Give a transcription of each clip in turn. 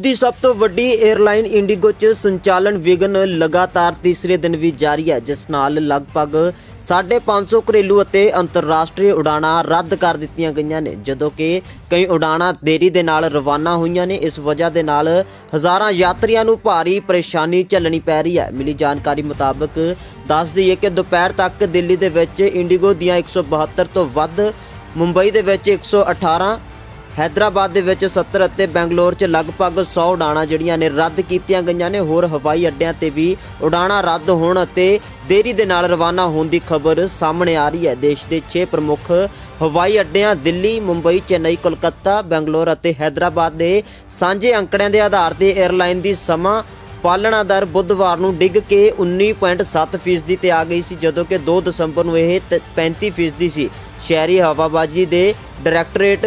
ਦੀ ਸਭ ਤੋਂ ਵੱਡੀ 에ਅਰਲਾਈਨ ਇੰਡੀਗੋ 'ਚ ਸੰਚਾਲਨ ਵਿਘਨ ਲਗਾਤਾਰ ਤੀਸਰੇ ਦਿਨ ਵੀ ਜਾਰੀ ਹੈ, ਜਿਸ ਨਾਲ ਲਗਭਗ 550 ਘਰੇਲੂ ਅਤੇ ਅੰਤਰਰਾਸ਼ਟਰੀ ਉਡਾਣਾਂ ਰੱਦ ਕਰ ਦਿੱਤੀਆਂ ਗਈਆਂ ਨੇ। ਜਦੋਂ ਕਿ ਕਈ ਉਡਾਣਾਂ ਦੇਰੀ ਦੇ ਨਾਲ ਰਵਾਨਾ ਹੋਈਆਂ ਨੇ, ਇਸ ਵਜ੍ਹਾ ਦੇ ਨਾਲ ਹਜ਼ਾਰਾਂ ਯਾਤਰੀਆਂ ਨੂੰ ਭਾਰੀ ਪਰੇਸ਼ਾਨੀ ਝੱਲਣੀ ਪੈ ਰਹੀ ਹੈ। ਮਿਲੀ ਜਾਣਕਾਰੀ ਮੁਤਾਬਕ ਦੱਸ ਦਈਏ ਕਿ ਦੁਪਹਿਰ ਤੱਕ ਦਿੱਲੀ ਦੇ ਵਿੱਚ ਇੰਡੀਗੋ ਦੀਆਂ 172 ਤੋਂ ਵੱਧ, ਮੁੰਬਈ ਦੇ ਵਿੱਚ 118 ਹੈਦਰਾਬਾਦ ਦੇ ਵਿੱਚ 70 ਅਤੇ ਬੈਂਗਲੌਰ 'ਚ ਲਗਭਗ 100 ਉਡਾਣਾਂ ਜਿਹੜੀਆਂ ਨੇ ਰੱਦ ਕੀਤੀਆਂ ਗਈਆਂ ਨੇ। ਹੋਰ ਹਵਾਈ ਅੱਡਿਆਂ ਤੇ ਵੀ ਉਡਾਣਾਂ ਰੱਦ ਹੋਣ ਅਤੇ ਦੇਰੀ ਦੇ ਨਾਲ ਰਵਾਨਾ ਹੋਣ ਦੀ ਖਬਰ ਸਾਹਮਣੇ ਆ ਰਹੀ ਹੈ। ਦੇਸ਼ ਦੇ 6 ਪ੍ਰਮੁੱਖ ਹਵਾਈ ਅੱਡਿਆਂ ਦਿੱਲੀ, ਮੁੰਬਈ, ਚੇਨਈ, ਕੋਲਕਾਤਾ, ਬੈਂਗਲੌਰ ਅਤੇ ਹੈਦਰਾਬਾਦ ਦੇ ਸਾਂਝੇ ਅੰਕੜਿਆਂ ਦੇ ਆਧਾਰ ਤੇ 에ਅਰਲਾਈਨ ਦੀ ਸਮਾਂ ਪਾਲਣਾ ਦਰ ਬੁੱਧਵਾਰ ਨੂੰ ਡਿੱਗ ਕੇ 19.7% ਫੀਸਦੀ ਤੇ ਆ ਗਈ ਸੀ, ਜਦੋਂ ਕਿ 2 ਦਸੰਬਰ ਨੂੰ ਇਹ ਤ- 35% ਫੀਸਦੀ ਸੀ। ਸ਼ਹਿਰੀ ਹਵਾਬਾਜ਼ੀ ਦੇ ਡਾਇਰੈਕਟੋਰੇਟ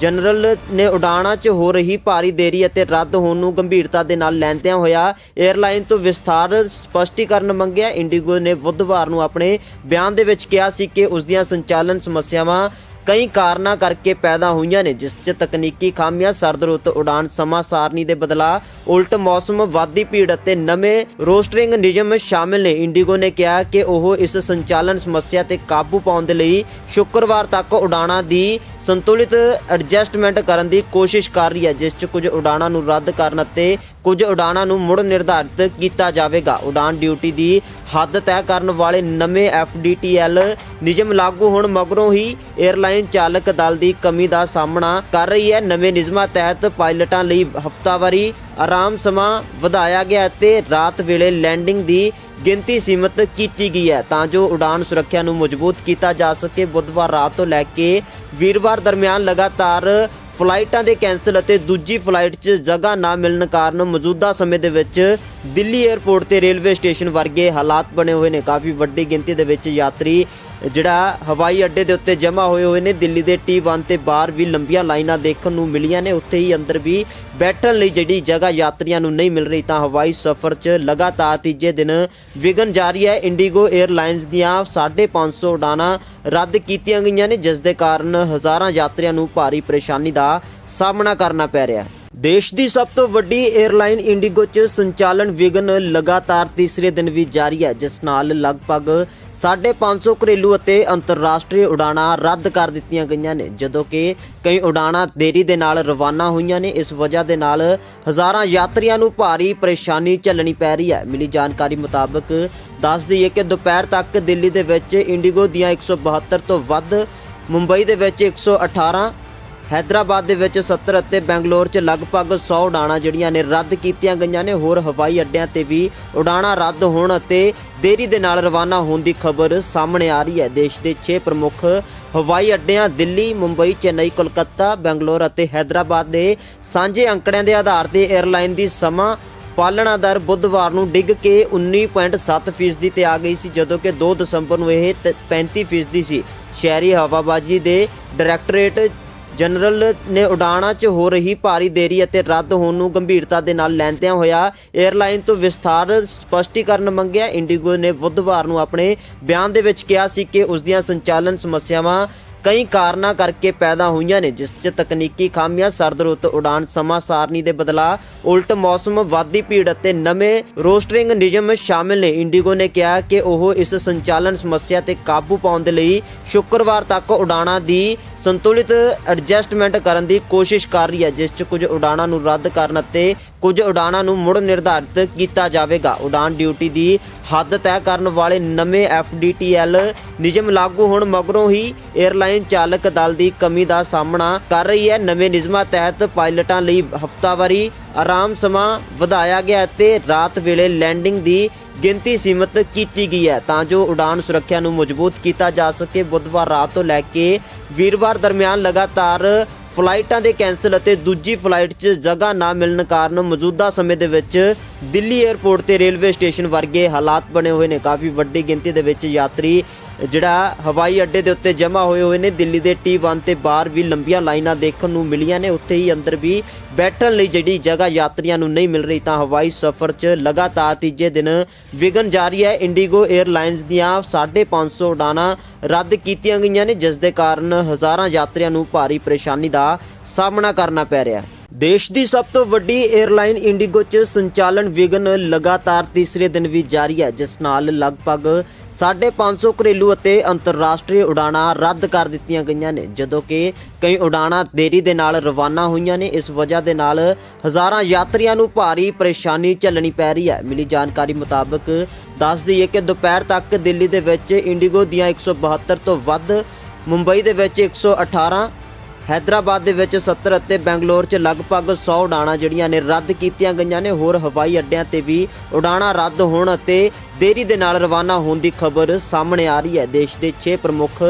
ਜਨਰਲ ਨੇ ਉਡਾਣਾਂ 'ਚ ਹੋ ਰਹੀ ਭਾਰੀ ਦੇਰੀ ਅਤੇ ਰੱਦ ਹੋਣ ਨੂੰ ਗੰਭੀਰਤਾ ਦੇ ਨਾਲ ਲੈਂਦਿਆਂ ਹੋਇਆ 에ਅਰਲਾਈਨ ਤੋਂ ਵਿਸਥਾਰ ਸਪਸ਼ਟੀਕਰਨ ਮੰਗਿਆ। ਇੰਡੀਗੋ ਨੇ ਬੁੱਧਵਾਰ ਨੂੰ ਆਪਣੇ ਬਿਆਨ ਦੇ ਵਿੱਚ ਕਿਹਾ ਸੀ ਕਿ ਉਸ ਦੀਆਂ ਸੰਚਾਲਨ ਸਮੱਸਿਆਵਾਂ ਕਈ ਕਾਰਨਾਂ ਕਰਕੇ ਪੈਦਾ ਹੋਈਆਂ ਨੇ, ਜਿਸ 'ਚ ਤਕਨੀਕੀ ਖਾਮੀਆਂ ਸਰਦ ਰੁੱਤ ਉਡਾਨ ਸਮਾਂ ਸਾਰਣੀ ਦੇ ਬਦਲਾਅ, ਉਲਟ ਮੌਸਮ ਵਾਦੀ ਭੀੜ ਅਤੇ ਨਵੇਂ ਰੋਸਟਰਿੰਗ ਨਿਯਮ ਸ਼ਾਮਿਲ ਨੇ। ਇੰਡੀਗੋ ਨੇ ਕਿਹਾ ਕਿ ਉਹ ਇਸ ਸੰਚਾਲਨ ਸਮੱਸਿਆ ਤੇ ਕਾਬੂ ਪਾਉਣ ਦੇ ਲਈ ਸ਼ੁੱਕਰਵਾਰ ਤੱਕ ਉਡਾਣਾਂ ਦੀ ਸੰਤੁਲਿਤ ਐਡਜਸਟਮੈਂਟ ਕਰਨ ਦੀ ਕੋਸ਼ਿਸ਼ ਕਰ ਰਹੀ ਹੈ, ਜਿਸ 'ਚ ਕੁਝ ਉਡਾਣਾਂ ਨੂੰ ਰੱਦ ਕਰਨ ਅਤੇ ਕੁਝ ਉਡਾਣਾਂ ਨੂੰ ਮੁੜ ਨਿਰਧਾਰਿਤ ਕੀਤਾ ਜਾਵੇਗਾ। ਉਡਾਨ ਡਿਊਟੀ ਦੀ ਹੱਦ ਤੈਅ ਕਰਨ ਵਾਲੇ ਨਵੇਂ FDTL ਨਿਯਮ ਲਾਗੂ ਹੋਣ ਮਗਰੋਂ ਹੀ 에ਅਰਲਾਈਨ ਚਾਲਕ ਦਲ ਦੀ ਕਮੀ ਦਾ ਸਾਹਮਣਾ ਕਰ ਰਹੀ ਹੈ। ਨਵੇਂ ਨਿਯਮਾਂ ਤਹਿਤ ਪਾਇਲਟਾਂ ਲਈ ਹਫ਼ਤਾਵਾਰੀ ਆਰਾਮ ਸਮਾਂ ਵਧਾਇਆ ਗਿਆ ਅਤੇ ਰਾਤ ਵੇਲੇ ਲੈਂਡਿੰਗ ਦੀ ਗਿਣਤੀ ਸੀਮਤ ਕੀਤੀ ਗਈ ਹੈ ਤਾਂ ਜੋ ਉਡਾਨ ਸੁਰੱਖਿਆ ਨੂੰ ਮਜ਼ਬੂਤ ਕੀਤਾ ਜਾ ਸਕੇ। ਬੁੱਧਵਾਰ ਰਾਤ ਤੋਂ ਲੈ ਕੇ ਵੀਰਵਾਰ ਦਰਮਿਆਨ ਲਗਾਤਾਰ ਫਲਾਈਟਾਂ ਦੇ ਕੈਂਸਲ ਅਤੇ ਦੂਜੀ ਫਲਾਈਟ 'ਚ ਜਗ੍ਹਾ ਨਾ ਮਿਲਣ ਕਾਰਨ ਮੌਜੂਦਾ ਸਮੇਂ ਦੇ ਵਿੱਚ ਦਿੱਲੀ 에ਅਰਪੋਰਟ ਤੇ ਰੇਲਵੇ ਸਟੇਸ਼ਨ ਵਰਗੇ ਹਾਲਾਤ ਬਣੇ ਹੋਏ ਨੇ। ਕਾਫੀ ਵੱਡੀ ਗਿਣਤੀ ਦੇ ਵਿੱਚ ਯਾਤਰੀ ਜਿਹੜਾ ਹਵਾਈ ਅੱਡੇ ਦੇ ਉੱਤੇ ਜਮ੍ਹਾਂ ਹੋਏ ਹੋਏ ਨੇ, ਦਿੱਲੀ ਦੇ T1 ਤੇ ਬਾਹਰ ਵੀ ਲੰਬੀਆਂ ਲਾਈਨਾਂ ਦੇਖਣ ਨੂੰ ਮਿਲੀਆਂ ਨੇ। ਉੱਥੇ ਹੀ ਅੰਦਰ ਵੀ ਬੈਠਣ ਲਈ ਜਿਹੜੀ ਜਗ੍ਹਾ ਯਾਤਰੀਆਂ ਨੂੰ ਨਹੀਂ ਮਿਲ ਰਹੀ, ਤਾਂ ਹਵਾਈ ਸਫ਼ਰ 'ਚ ਲਗਾਤਾਰ ਤੀਜੇ ਦਿਨ ਵਿਘਨ ਜਾਰੀ ਹੈ। ਇੰਡੀਗੋ 에ਅਰਲਾਈਨਸ ਦੀਆਂ 550 ਉਡਾਣਾਂ ਰੱਦ ਕੀਤੀਆਂ ਗਈਆਂ ਨੇ, ਜਿਸ ਦੇ ਕਾਰਨ ਹਜ਼ਾਰਾਂ ਯਾਤਰੀਆਂ ਨੂੰ ਭਾਰੀ ਪਰੇਸ਼ਾਨੀ ਦਾ ਸਾਹਮਣਾ ਕਰਨਾ ਪੈ ਰਿਹਾ ਹੈ। ਦੇਸ਼ ਦੀ ਸਭ ਤੋਂ ਵੱਡੀ 에ਅਰਲਾਈਨ ਇੰਡੀਗੋ 'ਚ ਸੰਚਾਲਨ ਵਿਘਨ ਲਗਾਤਾਰ ਤੀਸਰੇ ਦਿਨ ਵੀ ਜਾਰੀ ਹੈ, ਜਿਸ ਨਾਲ ਲਗਭਗ 550 ਘਰੇਲੂ ਅਤੇ ਅੰਤਰਰਾਸ਼ਟਰੀ ਉਡਾਣਾਂ ਰੱਦ ਕਰ ਦਿੱਤੀਆਂ ਗਈਆਂ ਨੇ, ਜਦੋਂ ਕਿ ਕਈ ਉਡਾਣਾਂ ਦੇਰੀ ਦੇ ਨਾਲ ਰਵਾਨਾ ਹੋਈਆਂ ਨੇ। ਇਸ ਵਜ੍ਹਾ ਦੇ ਨਾਲ ਹਜ਼ਾਰਾਂ ਯਾਤਰੀਆਂ ਨੂੰ ਭਾਰੀ ਪਰੇਸ਼ਾਨੀ ਝੱਲਣੀ ਪੈ ਰਹੀ ਹੈ। ਮਿਲੀ ਜਾਣਕਾਰੀ ਮੁਤਾਬਕ, ਦੱਸ ਦਈਏ ਕਿ ਦੁਪਹਿਰ ਤੱਕ ਦਿੱਲੀ ਦੇ ਵਿੱਚ ਇੰਡੀਗੋ ਦੀਆਂ 172 ਤੋਂ ਵੱਧ, ਮੁੰਬਈ ਦੇ ਵਿੱਚ 118 ਹੈਦਰਾਬਾਦ ਦੇ ਵਿੱਚ 70 ਅਤੇ ਬੈਂਗਲੌਰ 'ਚ ਲਗਭਗ 100 ਉਡਾਣਾਂ ਜਿਹੜੀਆਂ ਨੇ ਰੱਦ ਕੀਤੀਆਂ ਗਈਆਂ ਨੇ। ਹੋਰ ਹਵਾਈ ਅੱਡਿਆਂ ਤੇ ਵੀ ਉਡਾਣਾਂ ਰੱਦ ਹੋਣ ਅਤੇ ਦੇਰੀ ਦੇ ਨਾਲ ਰਵਾਨਾ ਹੋਣ ਦੀ ਖਬਰ ਸਾਹਮਣੇ ਆ ਰਹੀ ਹੈ। ਦੇਸ਼ ਦੇ 6 ਪ੍ਰਮੁੱਖ ਹਵਾਈ ਅੱਡਿਆਂ ਦਿੱਲੀ, ਮੁੰਬਈ, ਚੇਨਈ, ਕੋਲਕਾਤਾ, ਬੈਂਗਲੌਰ ਅਤੇ ਹੈਦਰਾਬਾਦ ਦੇ ਸਾਂਝੇ ਅੰਕੜਿਆਂ ਦੇ ਆਧਾਰ ਤੇ 에ਅਰਲਾਈਨ ਦੀ ਸਮਾਂ ਪਾਲਣਾ ਦਰ ਬੁੱਧਵਾਰ ਨੂੰ ਡਿੱਗ ਕੇ 19.7% ਫੀਸਦੀ ਤੇ ਆ ਗਈ ਸੀ, ਜਦੋਂ ਕਿ 2 ਦਸੰਬਰ ਨੂੰ ਇਹ ਤ- 35% ਫੀਸਦੀ ਸੀ। ਸ਼ਹਿਰੀ ਹਵਾਬਾਜ਼ੀ ਦੇ ਡਾਇਰੈਕਟੋਰੇਟ ਜਨਰਲ ਨੇ ਉਡਾਣਾਂ 'ਚ ਹੋ ਰਹੀ ਭਾਰੀ ਦੇਰੀ ਅਤੇ ਰੱਦ ਹੋਣ ਨੂੰ ਗੰਭੀਰਤਾ ਦੇ ਨਾਲ ਲੈਂਦਿਆਂ ਹੋਇਆ 에ਅਰਲਾਈਨ ਤੋਂ ਵਿਸਥਾਰ ਸਪਸ਼ਟੀਕਰਨ ਮੰਗਿਆ। ਇੰਡੀਗੋ ਨੇ ਬੁੱਧਵਾਰ ਨੂੰ ਆਪਣੇ ਬਿਆਨ ਦੇ ਵਿੱਚ ਕਿਹਾ ਸੀ ਕਿ ਉਸ ਦੀਆਂ ਸੰਚਾਲਨ ਸਮੱਸਿਆਵਾਂ ਕਈ ਕਾਰਨਾਂ ਕਰਕੇ ਪੈਦਾ ਹੋਈਆਂ ਨੇ, ਜਿਸ 'ਚ ਤਕਨੀਕੀ ਖਾਮੀਆਂ ਸਰਦ ਰੁੱਤ ਉਡਾਨ ਸਮਾਂ ਸਾਰਣੀ ਦੇ ਬਦਲਾਅ, ਉਲਟ ਮੌਸਮ ਵਾਦੀ ਭੀੜ ਅਤੇ ਨਵੇਂ ਰੋਸਟਰਿੰਗ ਨਿਯਮ ਸ਼ਾਮਿਲ ਨੇ। ਇੰਡੀਗੋ ਨੇ ਕਿਹਾ ਕਿ ਉਹ ਇਸ ਸੰਚਾਲਨ ਸਮੱਸਿਆ ਤੇ ਕਾਬੂ ਪਾਉਣ ਦੇ ਲਈ ਸ਼ੁੱਕਰਵਾਰ ਤੱਕ ਉਡਾਣਾਂ ਦੀ ਸੰਤੁਲਿਤ ਐਡਜਸਟਮੈਂਟ ਕਰਨ ਦੀ ਕੋਸ਼ਿਸ਼ ਕਰ ਰਹੀ ਹੈ, ਜਿਸ 'ਚ ਕੁਝ ਉਡਾਣਾਂ ਨੂੰ ਰੱਦ ਕਰਨ ਅਤੇ ਕੁਝ ਉਡਾਣਾਂ ਨੂੰ ਮੁੜ ਨਿਰਧਾਰਿਤ ਕੀਤਾ ਜਾਵੇਗਾ। ਉਡਾਨ ਡਿਊਟੀ ਦੀ ਹੱਦ ਤੈਅ ਕਰਨ ਵਾਲੇ ਨਵੇਂ FDTL ਨਿਯਮ ਲਾਗੂ ਹੋਣ ਮਗਰੋਂ ਹੀ 에ਅਰਲਾਈਨ ਚਾਲਕ ਦਲ ਦੀ ਕਮੀ ਦਾ ਸਾਹਮਣਾ ਕਰ ਰਹੀ ਹੈ। ਨਵੇਂ ਨਿਯਮਾਂ ਤਹਿਤ ਪਾਇਲਟਾਂ ਲਈ ਹਫ਼ਤਾਵਾਰੀ ਆਰਾਮ ਸਮਾਂ ਵਧਾਇਆ ਗਿਆ ਅਤੇ ਰਾਤ ਵੇਲੇ ਲੈਂਡਿੰਗ ਦੀ ਗਿਣਤੀ ਸੀਮਤ ਕੀਤੀ ਗਈ ਹੈ, ਤਾਂ ਜੋ ਉਡਾਨ ਸੁਰੱਖਿਆ ਨੂੰ ਮਜ਼ਬੂਤ ਕੀਤਾ ਜਾ ਸਕੇ। ਬੁੱਧਵਾਰ ਰਾਤ ਤੋਂ ਲੈ ਕੇ ਵੀਰਵਾਰ ਦਰਮਿਆਨ ਲਗਾਤਾਰ ਫਲਾਈਟਾਂ ਦੇ ਕੈਂਸਲ ਅਤੇ ਦੂਜੀ ਫਲਾਈਟ 'ਚ ਜਗ੍ਹਾ ਨਾ ਮਿਲਣ ਕਾਰਨ ਮੌਜੂਦਾ ਸਮੇਂ ਦੇ ਵਿੱਚ ਦਿੱਲੀ 에ਅਰਪੋਰਟ ਤੇ ਰੇਲਵੇ ਸਟੇਸ਼ਨ ਵਰਗੇ ਹਾਲਾਤ ਬਣੇ ਹੋਏ ਨੇ। ਕਾਫੀ ਵੱਡੀ ਗਿਣਤੀ ਦੇ ਵਿੱਚ ਯਾਤਰੀ ਜਿਹੜਾ ਹਵਾਈ ਅੱਡੇ ਦੇ ਉੱਤੇ ਜਮ੍ਹਾਂ ਹੋਏ ਹੋਏ ਨੇ, ਦਿੱਲੀ ਦੇ T1 ਤੇ ਬਾਹਰ ਵੀ ਲੰਬੀਆਂ ਲਾਈਨਾਂ ਦੇਖਣ ਨੂੰ ਮਿਲੀਆਂ ਨੇ। ਉੱਥੇ ਹੀ ਅੰਦਰ ਵੀ ਬੈਠਣ ਲਈ ਜਿਹੜੀ ਜਗ੍ਹਾ ਯਾਤਰੀਆਂ ਨੂੰ ਨਹੀਂ ਮਿਲ ਰਹੀ, ਤਾਂ ਹਵਾਈ ਸਫ਼ਰ 'ਚ ਲਗਾਤਾਰ ਤੀਜੇ ਦਿਨ ਵਿਘਨ ਜਾਰੀ ਹੈ। ਇੰਡੀਗੋ 에ਅਰਲਾਈਨਸ ਦੀਆਂ 550 ਉਡਾਣਾਂ ਰੱਦ ਕੀਤੀਆਂ ਗਈਆਂ ਨੇ, ਜਿਸ ਦੇ ਕਾਰਨ ਹਜ਼ਾਰਾਂ ਯਾਤਰੀਆਂ ਨੂੰ ਭਾਰੀ ਪਰੇਸ਼ਾਨੀ ਦਾ ਸਾਹਮਣਾ ਕਰਨਾ ਪੈ ਰਿਹਾ ਹੈ। ਦੇਸ਼ ਦੀ ਸਭ ਤੋਂ ਵੱਡੀ 에ਅਰਲਾਈਨ ਇੰਡੀਗੋ 'ਚ ਸੰਚਾਲਨ ਵਿਘਨ ਲਗਾਤਾਰ ਤੀਸਰੇ ਦਿਨ ਵੀ ਜਾਰੀ ਹੈ, ਜਿਸ ਨਾਲ ਲਗਭਗ 550 ਘਰੇਲੂ ਅਤੇ ਅੰਤਰਰਾਸ਼ਟਰੀ ਉਡਾਣਾਂ ਰੱਦ ਕਰ ਦਿੱਤੀਆਂ ਗਈਆਂ ਨੇ, ਜਦੋਂ ਕਿ ਕਈ ਉਡਾਣਾਂ ਦੇਰੀ ਦੇ ਨਾਲ ਰਵਾਨਾ ਹੋਈਆਂ ਨੇ। ਇਸ ਵਜ੍ਹਾ ਦੇ ਨਾਲ ਹਜ਼ਾਰਾਂ ਯਾਤਰੀਆਂ ਨੂੰ ਭਾਰੀ ਪਰੇਸ਼ਾਨੀ ਝੱਲਣੀ ਪੈ ਰਹੀ ਹੈ। ਮਿਲੀ ਜਾਣਕਾਰੀ ਮੁਤਾਬਕ ਦੱਸ ਦਈਏ ਕਿ ਦੁਪਹਿਰ ਤੱਕ ਦਿੱਲੀ ਦੇ ਵਿੱਚ ਇੰਡੀਗੋ ਦੀਆਂ 172 ਤੋਂ ਵੱਧ, ਮੁੰਬਈ ਦੇ ਵਿੱਚ 118 ਹੈਦਰਾਬਾਦ ਦੇ ਵਿੱਚ 70 ਅਤੇ ਬੈਂਗਲੌਰ 'ਚ ਲਗਭਗ 100 ਉਡਾਣਾਂ ਜਿਹੜੀਆਂ ਨੇ ਰੱਦ ਕੀਤੀਆਂ ਗਈਆਂ ਨੇ। ਹੋਰ ਹਵਾਈ ਅੱਡਿਆਂ ਤੇ ਵੀ ਉਡਾਣਾਂ ਰੱਦ ਹੋਣ ਅਤੇ ਦੇਰੀ ਦੇ ਨਾਲ ਰਵਾਨਾ ਹੋਣ ਦੀ ਖਬਰ ਸਾਹਮਣੇ ਆ ਰਹੀ ਹੈ। ਦੇਸ਼ ਦੇ 6 ਪ੍ਰਮੁੱਖ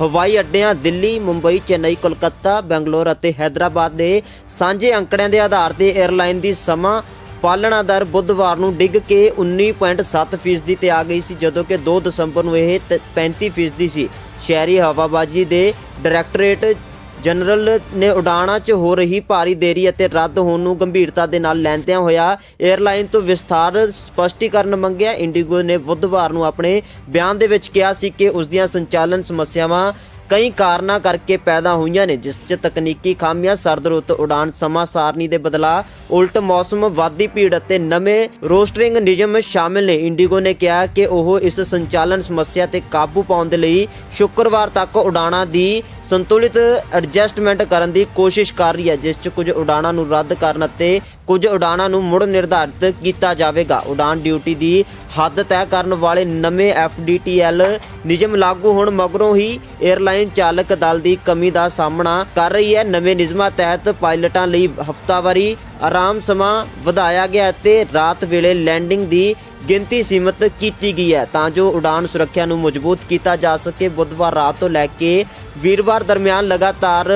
ਹਵਾਈ ਅੱਡਿਆਂ ਦਿੱਲੀ, ਮੁੰਬਈ, ਚੇਨਈ, ਕੋਲਕਾਤਾ, ਬੈਂਗਲੌਰ ਅਤੇ ਹੈਦਰਾਬਾਦ ਦੇ ਸਾਂਝੇ ਅੰਕੜਿਆਂ ਦੇ ਆਧਾਰ ਤੇ 에ਅਰਲਾਈਨ ਦੀ ਸਮਾਂ ਪਾਲਣਾ ਦਰ ਬੁੱਧਵਾਰ ਨੂੰ ਡਿੱਗ ਕੇ 19.7% ਫੀਸਦੀ ਤੇ ਆ ਗਈ ਸੀ, ਜਦੋਂ ਕਿ 2 ਦਸੰਬਰ ਨੂੰ ਇਹ ਤ- 35% ਫੀਸਦੀ ਸੀ। ਸ਼ਹਿਰੀ ਹਵਾਬਾਜ਼ੀ ਦੇ ਡਾਇਰੈਕਟੋਰੇਟ ਜਨਰਲ ਨੇ ਉਡਾਣਾਂ 'ਚ ਹੋ ਰਹੀ ਭਾਰੀ ਦੇਰੀ ਅਤੇ ਰੱਦ ਹੋਣ ਨੂੰ ਗੰਭੀਰਤਾ ਦੇ ਨਾਲ ਲੈਂਦਿਆਂ ਹੋਇਆ 에ਅਰਲਾਈਨ ਤੋਂ ਵਿਸਥਾਰ ਸਪਸ਼ਟੀਕਰਨ ਮੰਗਿਆ। ਇੰਡੀਗੋ ਨੇ ਬੁੱਧਵਾਰ ਨੂੰ ਆਪਣੇ ਬਿਆਨ ਦੇ ਵਿੱਚ ਕਿਹਾ ਸੀ ਕਿ ਉਸ ਦੀਆਂ ਸੰਚਾਲਨ ਸਮੱਸਿਆਵਾਂ ਕਈ ਕਾਰਨਾਂ ਕਰਕੇ ਪੈਦਾ ਹੋਈਆਂ ਨੇ, ਜਿਸ 'ਚ ਤਕਨੀਕੀ ਖਾਮੀਆਂ ਸਰਦ ਰੁੱਤ ਉਡਾਨ ਸਮਾਂ ਸਾਰਣੀ ਦੇ ਬਦਲਾਅ, ਉਲਟ ਮੌਸਮ ਵਾਦੀ ਭੀੜ ਅਤੇ ਨਵੇਂ ਰੋਸਟਰਿੰਗ ਨਿਯਮ ਸ਼ਾਮਿਲ ਨੇ। ਇੰਡੀਗੋ ਨੇ ਕਿਹਾ ਕਿ ਉਹ ਇਸ ਸੰਚਾਲਨ ਸਮੱਸਿਆ ਤੇ ਕਾਬੂ ਪਾਉਣ ਦੇ ਲਈ ਸ਼ੁੱਕਰਵਾਰ ਤੱਕ ਉਡਾਣਾਂ ਦੀ ਸੰਤੁਲਿਤ ਐਡਜਸਟਮੈਂਟ ਕਰਨ ਦੀ ਕੋਸ਼ਿਸ਼ ਕਰ ਰਹੀ ਹੈ, ਜਿਸ 'ਚ ਕੁਝ ਉਡਾਣਾਂ ਨੂੰ ਰੱਦ ਕਰਨ ਅਤੇ ਕੁਝ ਉਡਾਣਾਂ ਨੂੰ ਮੁੜ ਨਿਰਧਾਰਿਤ ਕੀਤਾ ਜਾਵੇਗਾ। ਉਡਾਨ ਡਿਊਟੀ ਦੀ ਹੱਦ ਤੈਅ ਕਰਨ ਵਾਲੇ ਨਵੇਂ FDTL ਨਿਯਮ ਲਾਗੂ ਹੋਣ ਮਗਰੋਂ ਹੀ 에ਅਰਲਾਈਨ ਚਾਲਕ ਦਲ ਦੀ ਕਮੀ ਦਾ ਸਾਹਮਣਾ ਕਰ ਰਹੀ ਹੈ। ਨਵੇਂ ਨਿਯਮਾਂ ਤਹਿਤ ਪਾਇਲਟਾਂ ਲਈ ਹਫ਼ਤਾਵਾਰੀ ਆਰਾਮ ਸਮਾਂ ਵਧਾਇਆ ਗਿਆ ਅਤੇ ਰਾਤ ਵੇਲੇ ਲੈਂਡਿੰਗ ਦੀ ਗਿਣਤੀ ਸੀਮਤ ਕੀਤੀ ਗਈ ਹੈ ਤਾਂ ਜੋ ਉਡਾਨ ਸੁਰੱਖਿਆ ਨੂੰ ਮਜ਼ਬੂਤ ਕੀਤਾ ਜਾ ਸਕੇ। ਬੁੱਧਵਾਰ ਰਾਤ ਤੋਂ ਲੈ ਕੇ ਵੀਰਵਾਰ ਦਰਮਿਆਨ ਲਗਾਤਾਰ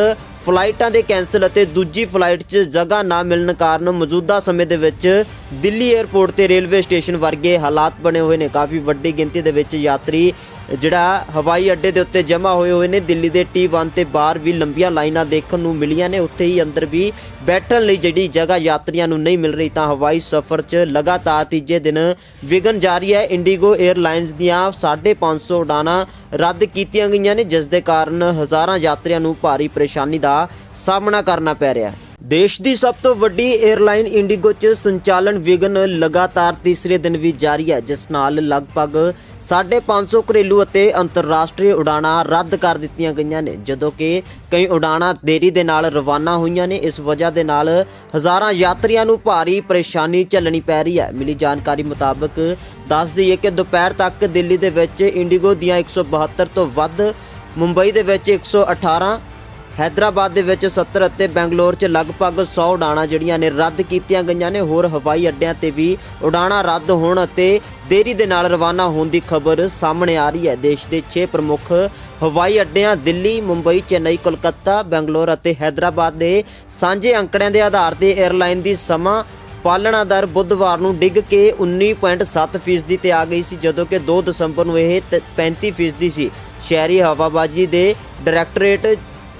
ਫਲਾਈਟਾਂ ਦੇ ਕੈਂਸਲ ਅਤੇ ਦੂਜੀ ਫਲਾਈਟ 'ਚ ਜਗ੍ਹਾ ਨਾ ਮਿਲਣ ਕਾਰਨ ਮੌਜੂਦਾ ਸਮੇਂ ਦੇ ਵਿੱਚ ਦਿੱਲੀ 에ਅਰਪੋਰਟ ਤੇ ਰੇਲਵੇ ਸਟੇਸ਼ਨ ਵਰਗੇ ਹਾਲਾਤ ਬਣੇ ਹੋਏ ਨੇ। ਕਾਫੀ ਵੱਡੀ ਗਿਣਤੀ ਦੇ ਵਿੱਚ ਯਾਤਰੀ ਜਿਹੜਾ ਹਵਾਈ ਅੱਡੇ ਦੇ ਉੱਤੇ ਜਮ੍ਹਾਂ ਹੋਏ ਹੋਏ ਨੇ, ਦਿੱਲੀ ਦੇ T1 ਤੇ ਬਾਹਰ ਵੀ ਲੰਬੀਆਂ ਲਾਈਨਾਂ ਦੇਖਣ ਨੂੰ ਮਿਲੀਆਂ ਨੇ। ਉੱਥੇ ਹੀ ਅੰਦਰ ਵੀ ਬੈਠਣ ਲਈ ਜਿਹੜੀ ਜਗ੍ਹਾ ਯਾਤਰੀਆਂ ਨੂੰ ਨਹੀਂ ਮਿਲ ਰਹੀ, ਤਾਂ ਹਵਾਈ ਸਫ਼ਰ 'ਚ ਲਗਾਤਾਰ ਤੀਜੇ ਦਿਨ ਵਿਘਨ ਜਾਰੀ ਹੈ। ਇੰਡੀਗੋ 에ਅਰਲਾਈਨਸ ਦੀਆਂ 550 ਉਡਾਣਾਂ ਰੱਦ ਕੀਤੀਆਂ ਗਈਆਂ ਨੇ, ਜਿਸ ਦੇ ਕਾਰਨ ਹਜ਼ਾਰਾਂ ਯਾਤਰੀਆਂ ਨੂੰ ਭਾਰੀ ਪਰੇਸ਼ਾਨੀ ਦਾ ਸਾਹਮਣਾ ਕਰਨਾ ਪੈ ਰਿਹਾ ਹੈ। ਦੇਸ਼ ਦੀ ਸਭ ਤੋਂ ਵੱਡੀ 에ਅਰਲਾਈਨ ਇੰਡੀਗੋ 'ਚ ਸੰਚਾਲਨ ਵਿਘਨ ਲਗਾਤਾਰ ਤੀਸਰੇ ਦਿਨ ਵੀ ਜਾਰੀ ਹੈ, ਜਿਸ ਨਾਲ ਲਗਭਗ 550 ਘਰੇਲੂ ਅਤੇ ਅੰਤਰਰਾਸ਼ਟਰੀ ਉਡਾਣਾਂ ਰੱਦ ਕਰ ਦਿੱਤੀਆਂ ਗਈਆਂ ਨੇ, ਜਦੋਂ ਕਿ ਕਈ ਉਡਾਣਾਂ ਦੇਰੀ ਦੇ ਨਾਲ ਰਵਾਨਾ ਹੋਈਆਂ ਨੇ। ਇਸ ਵਜ੍ਹਾ ਦੇ ਨਾਲ ਹਜ਼ਾਰਾਂ ਯਾਤਰੀਆਂ ਨੂੰ ਭਾਰੀ ਪਰੇਸ਼ਾਨੀ ਝੱਲਣੀ ਪੈ ਰਹੀ ਹੈ। ਮਿਲੀ ਜਾਣਕਾਰੀ ਮੁਤਾਬਕ ਦੱਸ ਦਈਏ ਕਿ ਦੁਪਹਿਰ ਤੱਕ ਦਿੱਲੀ ਦੇ ਵਿੱਚ ਇੰਡੀਗੋ ਦੀਆਂ 172 ਤੋਂ ਵੱਧ, ਮੁੰਬਈ ਦੇ ਵਿੱਚ 118 ਹੈਦਰਾਬਾਦ ਦੇ ਵਿੱਚ 70 ਅਤੇ ਬੈਂਗਲੌਰ 'ਚ ਲਗਭਗ 100 ਉਡਾਣਾਂ ਜਿਹੜੀਆਂ ਨੇ ਰੱਦ ਕੀਤੀਆਂ ਗਈਆਂ ਨੇ। ਹੋਰ ਹਵਾਈ ਅੱਡਿਆਂ ਤੇ ਵੀ ਉਡਾਣਾਂ ਰੱਦ ਹੋਣ ਅਤੇ ਦੇਰੀ ਦੇ ਨਾਲ ਰਵਾਨਾ ਹੋਣ ਦੀ ਖਬਰ ਸਾਹਮਣੇ ਆ ਰਹੀ ਹੈ। ਦੇਸ਼ ਦੇ 6 ਪ੍ਰਮੁੱਖ ਹਵਾਈ ਅੱਡਿਆਂ ਦਿੱਲੀ, ਮੁੰਬਈ, ਚੇਨਈ, ਕੋਲਕਾਤਾ, ਬੈਂਗਲੌਰ ਅਤੇ ਹੈਦਰਾਬਾਦ ਦੇ ਸਾਂਝੇ ਅੰਕੜਿਆਂ ਦੇ ਆਧਾਰ ਤੇ 에ਅਰਲਾਈਨ ਦੀ ਸਮਾਂ ਪਾਲਣਾ ਦਰ ਬੁੱਧਵਾਰ ਨੂੰ ਡਿੱਗ ਕੇ 19.7% ਫੀਸਦੀ ਤੇ ਆ ਗਈ ਸੀ, ਜਦੋਂ ਕਿ 2 ਦਸੰਬਰ ਨੂੰ ਇਹ ਤ- 35% ਫੀਸਦੀ ਸੀ। ਸ਼ਹਿਰੀ ਹਵਾਬਾਜ਼ੀ ਦੇ ਡਾਇਰੈਕਟੋਰੇਟ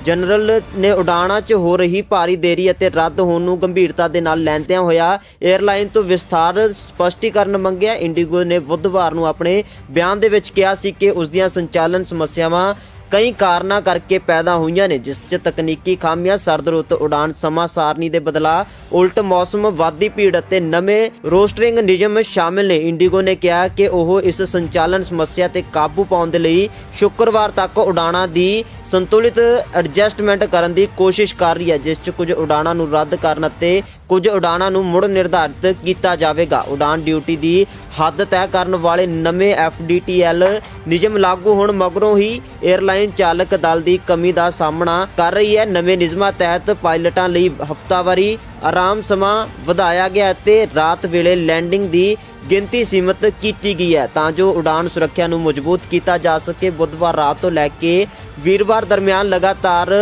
ਜਨਰਲ ਨੇ ਉਡਾਣਾਂ 'ਚ ਹੋ ਰਹੀ ਭਾਰੀ ਦੇਰੀ ਅਤੇ ਰੱਦ ਹੋਣ ਨੂੰ ਗੰਭੀਰਤਾ ਦੇ ਨਾਲ ਲੈਂਦਿਆਂ ਹੋਇਆ 에ਅਰਲਾਈਨ ਤੋਂ ਵਿਸਥਾਰ ਸਪਸ਼ਟੀਕਰਨ ਮੰਗਿਆ। ਇੰਡੀਗੋ ਨੇ ਬੁੱਧਵਾਰ ਨੂੰ ਆਪਣੇ ਬਿਆਨ ਦੇ ਵਿੱਚ ਕਿਹਾ ਸੀ ਕਿ ਉਸ ਦੀਆਂ ਸੰਚਾਲਨ ਸਮੱਸਿਆਵਾਂ ਕਈ ਕਾਰਨਾਂ ਕਰਕੇ ਪੈਦਾ ਹੋਈਆਂ ਨੇ, ਜਿਸ 'ਚ ਤਕਨੀਕੀ ਖਾਮੀਆਂ ਸਰਦ ਰੁੱਤ ਉਡਾਨ ਸਮਾਂ ਸਾਰਣੀ ਦੇ ਬਦਲਾਅ, ਉਲਟ ਮੌਸਮ ਵਾਦੀ ਭੀੜ ਅਤੇ ਨਵੇਂ ਰੋਸਟਰਿੰਗ ਨਿਯਮ ਸ਼ਾਮਿਲ ਨੇ। ਇੰਡੀਗੋ ਨੇ ਕਿਹਾ ਕਿ ਉਹ ਇਸ ਸੰਚਾਲਨ ਸਮੱਸਿਆ ਤੇ ਕਾਬੂ ਪਾਉਣ ਦੇ ਲਈ ਸ਼ੁੱਕਰਵਾਰ ਤੱਕ ਉਡਾਣਾਂ ਦੀ ਸੰਤੁਲਿਤ ਐਡਜਸਟਮੈਂਟ ਕਰਨ ਦੀ ਕੋਸ਼ਿਸ਼ ਕਰ ਰਹੀ ਹੈ, ਜਿਸ 'ਚ ਕੁਝ ਉਡਾਣਾਂ ਨੂੰ ਰੱਦ ਕਰਨ ਅਤੇ ਕੁਝ ਉਡਾਣਾਂ ਨੂੰ ਮੁੜ ਨਿਰਧਾਰਿਤ ਕੀਤਾ ਜਾਵੇਗਾ। ਉਡਾਨ ਡਿਊਟੀ ਦੀ ਹੱਦ ਤੈਅ ਕਰਨ ਵਾਲੇ ਨਵੇਂ FDTL ਨਿਯਮ ਲਾਗੂ ਹੋਣ ਮਗਰੋਂ ਹੀ 에ਅਰਲਾਈਨ ਚਾਲਕ ਦਲ ਦੀ ਕਮੀ ਦਾ ਸਾਹਮਣਾ ਕਰ ਰਹੀ ਹੈ। ਨਵੇਂ ਨਿਯਮਾਂ ਤਹਿਤ ਪਾਇਲਟਾਂ ਲਈ ਹਫ਼ਤਾਵਾਰੀ ਆਰਾਮ ਸਮਾਂ ਵਧਾਇਆ ਗਿਆ ਅਤੇ ਰਾਤ ਵੇਲੇ ਲੈਂਡਿੰਗ ਦੀ ਗਿਣਤੀ ਸੀਮਤ ਕੀਤੀ ਗਈ ਹੈ ਤਾਂ ਜੋ ਉਡਾਨ ਸੁਰੱਖਿਆ ਨੂੰ ਮਜ਼ਬੂਤ ਕੀਤਾ ਜਾ ਸਕੇ। ਬੁੱਧਵਾਰ ਰਾਤ ਤੋਂ ਲੈ ਕੇ ਵੀਰਵਾਰ ਦਰਮਿਆਨ ਲਗਾਤਾਰ